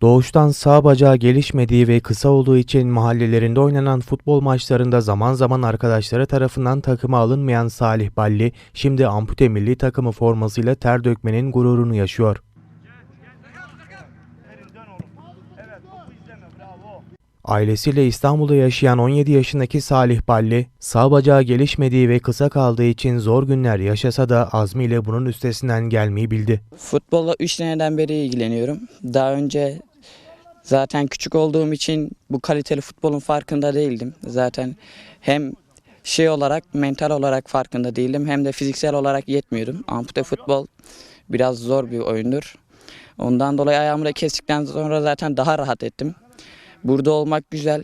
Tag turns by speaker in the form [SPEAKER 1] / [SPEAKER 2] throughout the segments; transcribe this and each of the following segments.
[SPEAKER 1] Doğuştan sağ bacağı gelişmediği ve kısa olduğu için mahallelerinde oynanan futbol maçlarında zaman zaman arkadaşları tarafından takıma alınmayan Salih Balli, şimdi ampute milli takımı formasıyla ter dökmenin gururunu yaşıyor. Ailesiyle İstanbul'da yaşayan 17 yaşındaki Salih Balli, sağ bacağı gelişmediği ve kısa kaldığı için zor günler yaşasa da azmiyle bunun üstesinden gelmeyi bildi.
[SPEAKER 2] Futbolla 3 seneden beri ilgileniyorum. Daha önce zaten küçük olduğum için bu kaliteli futbolun farkında değildim. Zaten hem şey olarak mental olarak farkında değildim hem de fiziksel olarak yetmiyordum. Ampute futbol biraz zor bir oyundur. Ondan dolayı ayağımı da kestikten sonra zaten daha rahat ettim. Burada olmak güzel.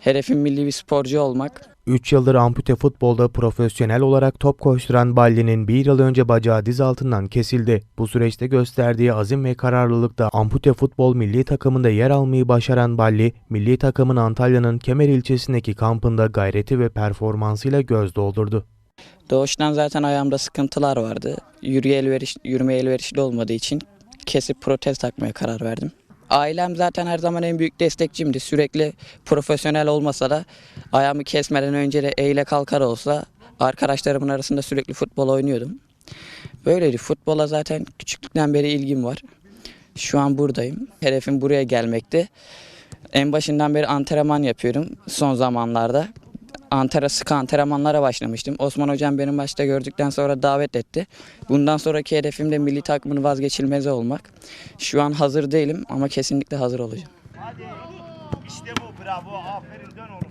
[SPEAKER 2] Hedefim milli bir sporcu olmak.
[SPEAKER 1] 3 yıldır ampute futbolda profesyonel olarak top koşturan Balli'nin bir yıl önce bacağı diz altından kesildi. Bu süreçte gösterdiği azim ve kararlılıkta ampute futbol milli takımında yer almayı başaran Balli, milli takımın Antalya'nın Kemer ilçesindeki kampında gayreti ve performansıyla göz doldurdu.
[SPEAKER 2] Doğuştan zaten ayağımda sıkıntılar vardı. Yürüye elveriş, yürümeye elverişli olmadığı için kesip protez takmaya karar verdim. Ailem zaten her zaman en büyük destekçimdi. Sürekli profesyonel olmasa da ayağımı kesmeden önce de eyle kalkar olsa arkadaşlarımın arasında sürekli futbol oynuyordum. Böyleydi. Futbola zaten küçüklükten beri ilgim var. Şu an buradayım. Hedefim buraya gelmekti. En başından beri antrenman yapıyorum son zamanlarda. Antera sıkı antrenmanlara başlamıştım. Osman hocam benim başta gördükten sonra davet etti. Bundan sonraki hedefim de milli takımın vazgeçilmezi olmak. Şu an hazır değilim ama kesinlikle hazır olacağım.
[SPEAKER 3] Hadi. İşte bu bravo. Aferin dön oğlum.